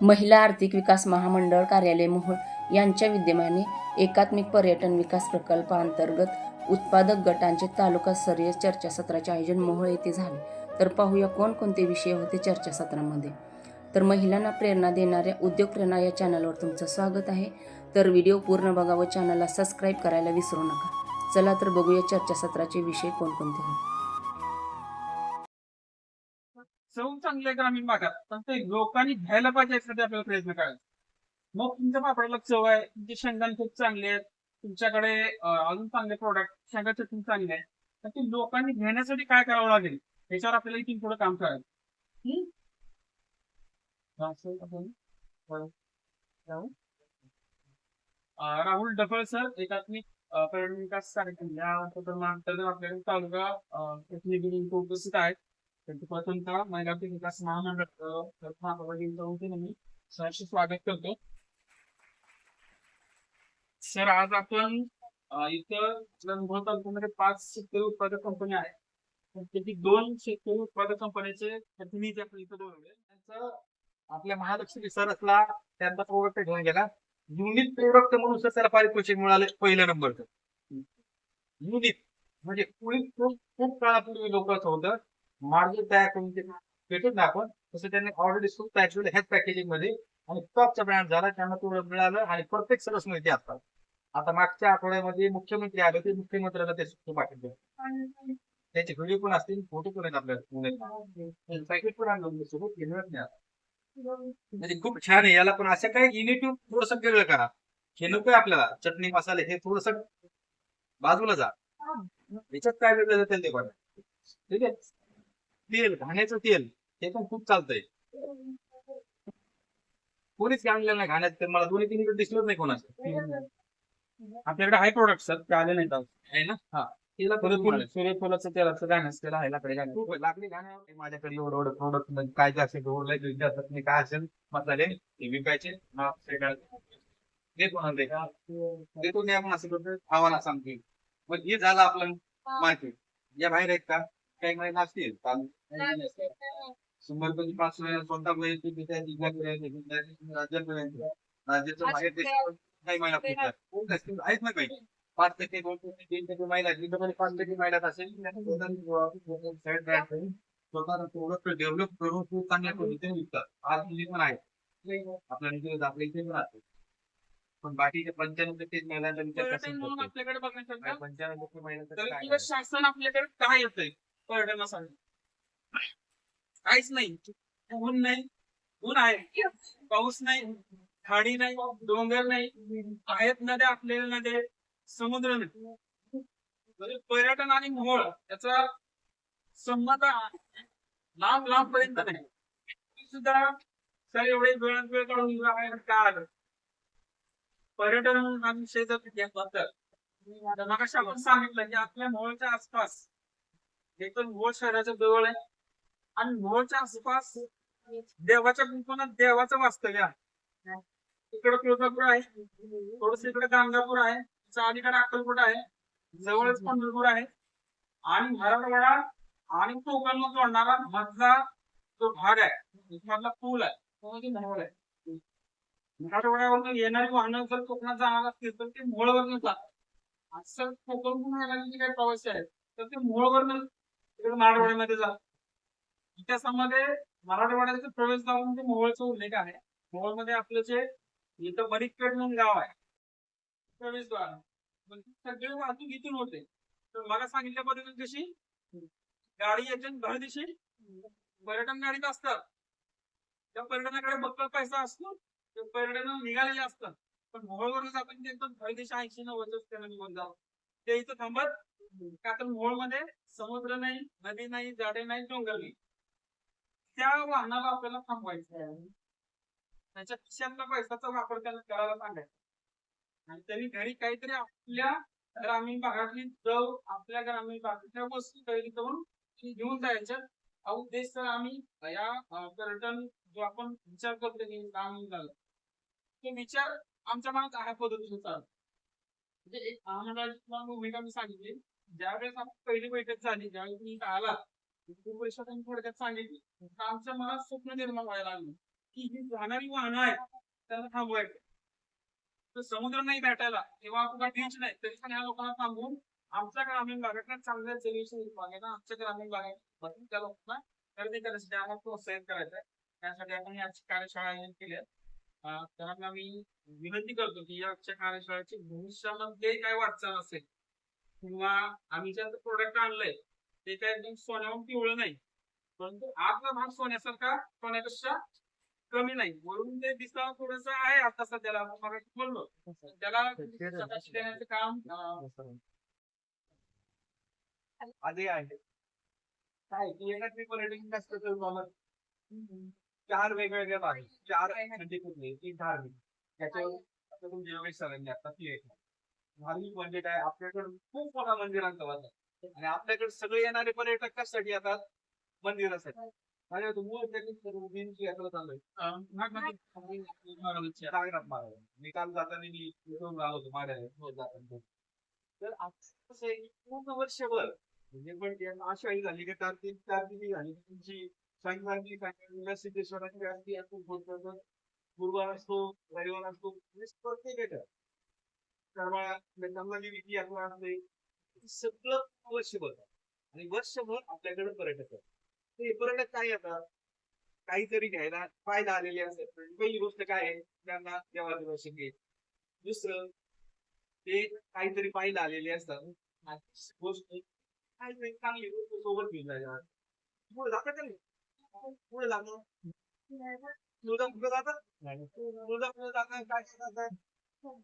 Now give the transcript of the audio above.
महिला आर्थिक विकास महामंडळ कार्यालय मोहोळ यांच्या विद्यमाने एकात्मिक पर्यटन विकास प्रकल्पाअंतर्गत उत्पादक गटांचे तालुकास्तरीय चर्चासत्राचे आयोजन मोहोळ येथे झाले. तर पाहूया कोणकोणते विषय होते चर्चासत्रामध्ये तर महिलांना प्रेरणा देणाऱ्या उद्योग प्रेरणा या चॅनलवर तुमचं स्वागत आहे. तर व्हिडिओ पूर्ण बघा व चॅनलला सबस्क्राईब करायला विसरू नका. चला तर बघूया चर्चासत्राचे विषय कोणकोणते होते. चव चांगली आहे ग्रामीण भागात. पण ते लोकांनी घ्यायला पाहिजे यासाठी आपल्याला प्रयत्न करायचा मग तुमच्या पापडाला चव आहे. तुमचे शेंगदाणे खूप चांगले आहेत. तुमच्याकडे अजून चांगले प्रोडक्ट शेंगा चटणी चांगली आहे तर ते लोकांनी घेण्यासाठी काय करावं लागेल? याच्यावर आपल्याला इथून पुढे काम करायचं. राहुल? डफळ सर एकात्मिक पर्यटन विकास कार्यक्रम. या उपक्रमांतर्गत आपल्याकडे तालुका प्रतिनिधी उपस्थित आहेत. त्यांचे प्रथमतः विकास महामंडळ अं, वतीने मी. सहर्ष स्वागत करतो. सर आज आपण इथं अनुभव तालुक्यामध्ये पाच शेतकरी उत्पादक कंपनी आहेत. त्याची दोन शेतकरी उत्पादक कंपन्याचे प्रतिनिधी आपण इथं बोलवले त्यांचं आपल्या महालक्ष्मी सर असला त्यांचा प्रोडक्ट घेऊन गेला. युनिट प्रोडक्ट म्हणून सर त्याला पारितोषिक मिळाले पहिल्या नंबरचं. युनिट म्हणजे पूर्वी खूप खूप काळापूर्वी लोक असं होतं. मार्जिन तयार करून ते भेटत ना आपण तसं त्यांनी ऑलरेडी सूप तयार केलं ह्याच पॅकेजिंगमध्ये आणि टॉपचा ब्रँड झाला त्यांना तेवढं मिळालं आणि प्रत्येक सरस मिळते आता आता मागच्या आठवड्यामध्ये मुख्यमंत्री आले ते मुख्यमंत्र्यांना ते सूप पाठवले. त्याचे व्हिडिओ पण असतील फोटो पण आहेत आपल्याला पॅकेट पण आणलं सोबत घेऊन नाही. म्हणजे खूप छान आहे. याला पण असं काय युनिटी थोडस वेगळं करा. हे नको आपल्याला. चटणी मसाले हे थोडस बाजूला जा. याच्यात काय वेगळं जातं ते बघा ठीक आहे? तेल घाण्याचं तेल हे पण खूप चालतंय. कोणीच आणलेलं नाही घाण्याचं तेल. मला दोन्ही तीन दिसलंच नाही कोणाचं. आपल्याकडे आहे प्रोडक्ट सर ते आले नाहीत आहे ना? हा. तेला सूर्यफूल सूर्यफुलाचं तेलाचं गाण्याचं तेल आहे लाकडी गाणं लाकडी गाणं माझ्याकडे एवढं एवढं प्रोडक्ट काय जे असेल एवढं मी काय असेल मसाले ते विकायचे हा, सगळं. देतो ना ते देतो नाही आपण असं करतो आम्हाला सांगतो मग हे झालं आपलं मार्केट या बाहेर आहेत का? काही काही नसतील शंभर पंचवीस पाचशे स्वतः वैयक्तिक रित्या जिल्ह्यापर्यंत राज्यापर्यंत राज्याच्या बाहेर काही महिला असतील? आहेत ना काही. पाच टक्के दोन टक्के तीन टक्के महिला आहेत. जिथं पाच टक्के महिला असेल त्यांना स्वतः side brand करून स्वतः प्रोडक्ट डेव्हलप करून खूप चांगल्या पद्धतीने विकतात. आज पण आपल्या इथे आपल्या इथे पण आहेत पण बाकीचे पंच्याण्णव टक्के महिलांचा विचार पंच्याण्णव टक्के महिलांचा किंवा शासन आपल्याकडे काय येतंय पर्यटनासाठी काहीच नाही. ऊन नाही. ऊन आहे. पाऊस नाही. खाडी नाही. डोंगर नाही. आहेत नद्या आपल्याला नद्या समुद्र नाही. म्हणजे पर्यटन आणि मोहळ याचा संबंध लांब लांब पर्यंत नाही. सुद्धा सर एवढे वेळ वेळ काढून का आलं? पर्यटन आणि शेजारी घेतलं तर मग आपण सांगितलं की आपल्या मोहळच्या आसपास हे तर मोहोळ शहराच्या जवळ आहे. आणि मोहोळच्या आसपास देवाच्या कुंपणात देवाचं वास्तव्य आहे. इकडे तुळजापूर आहे. थोडस इकडे गांगापूर आहे. अलीकडे अक्कलकोट आहे. जवळच पंढरपूर आहे. आणि मराठवाडा आणि कोकणला जोडणारा मधला जो भाग आहे मधला पूल आहे तो म्हणजे मोहोळ आहे. मराठवाड्यावरून येणारी वाहनं जर कोकणात जाणार असतील तर ते मोहोळवरून जातात. असं कोकण येणारे काही प्रवासी आहेत तर ते मोहोळवरून तिकडे मराठवाड्यामध्ये जातात इतिहासामध्ये मराठवाड्याचा प्रवेशद्वार म्हणजे मोहोळचा उल्लेख आहे? मोहोळमध्ये आपलं जे इथं बरीकपेठ म्हणून गाव आहे. प्रवेशद्वार म्हणजे सगळी वाहतूक इथून होते. तर मला सांगितल्या पद्धतीने कशी? गाडी येते धड दिशी. पर्यटन गाडीत असतात. त्या पर्यटनाकडे बक्कल पैसा असतो. ते पर्यटन निघालेले असतात. पण मोहोळवरून आपण त्यांचा भरदिशी दिशा ऐंशी नव्वदच त्यांना निघून जावं. ते इथं थांबत का तर मोहोळमध्ये समुद्र नाही नदी नाही झाडे नाही डोंगर नाही. त्या वाहनाला आपल्याला थांबवायचं आहे. त्याच्या खिशातला पैशाचा वापर त्याला करायला सांगायचा. आणि त्यांनी घरी काहीतरी आपल्या ग्रामीण भागातली चव आपल्या ग्रामीण भागातल्या वस्तू खरेदी करून घेऊन जायच्या हा उद्देश तर आम्ही या पर्यटन जो आपण विचार करतो की काम झालं. तो विचार आमच्या मनात ह्या पद्धतीने चालतो. म्हणजे एक भूमिका मी सांगितली. ज्यावेळेस आपण पहिली बैठक झाली ज्यावेळेस मी आला खूप थोडक्यात सांगितली तर आमच्या मनात स्वप्न निर्माण व्हायला लागलं की जी जाणारी वाहनं आहेत त्यांना थांबवायचं. तर समुद्र नाही भेटायला किंवा कुठला बीच नाही. तरी पण ह्या लोकांना थांबवून आमच्या ग्रामीण भागात चांगल्या सोल्युशन आहे ना आमच्या ग्रामीण भागात बसून त्या लोकांना खरेदी करण्यासाठी आम्हाला प्रोत्साहित करायचं त्यासाठी आपण याची कार्यशाळा आयोजित केली आहे त्यांना आम्ही विनंती करतो की याच्या कार्यशाळेची भविष्यामध्ये काय वाटचाल असेल किंवा आम्ही जे प्रोडक्ट आणलंय ते काय एकदम सोन्याहून पिवळं नाही. परंतु आतला भाग सोन्यासारखा सोन्यापेक्षा कमी नाही. वरून ते दिसावं थोडस आहे आता सध्याला. बोललो. त्याला देण्याचं काम आधी आहे. काय? की एकाच मी पर्यटन जास्त चार वेगवेगळ्या भाग आहेत. चार म्हणजे कुठले एक धार्मिक. त्याच्यावर आता तुमचे योगेश सरांनी आता ती एक धार्मिक म्हणजे काय आपल्याकडे खूप मोठा मंदिरांचा आहे. आणि आपल्याकडे सगळे येणारे पर्यटक कशासाठी येतात मंदिरासाठी मूळ त्यांनी यात्रा चालू आहे. नागनाथ महाराज. मी काल जाताना मी इथून आलो होतो माड्या जाताना. तर आता कसं आहे की पूर्ण वर्षभर म्हणजे पण त्यांना अशी आई झाली की चार तीन चार दिवशी झाली की तुमची काय संक्रांतीला सिद्धेश्वराची असते आपण बोलतो गुरुवार असतो रविवार असतो म्हणजे प्रत्येक त्यामुळे करमाळा चांगली विधी आपला असते सगळं वर्षभर. आणि वर्षभर आपल्याकडे पर्यटक ते पर्यटक काय येतात काहीतरी घ्यायला फायदा आलेले असतात पहिली गोष्ट काय आहे? त्यांना देवाचे दर्शन घे दुसरं ते काहीतरी पाहिलं आलेले असतात. गोष्ट काहीतरी चांगली गोष्ट सोबत घेऊन जायला. पुढे जातात नाही? पुढे जाणं तुळजा पुढे जातात तुळजा पुढे जातात काय जातात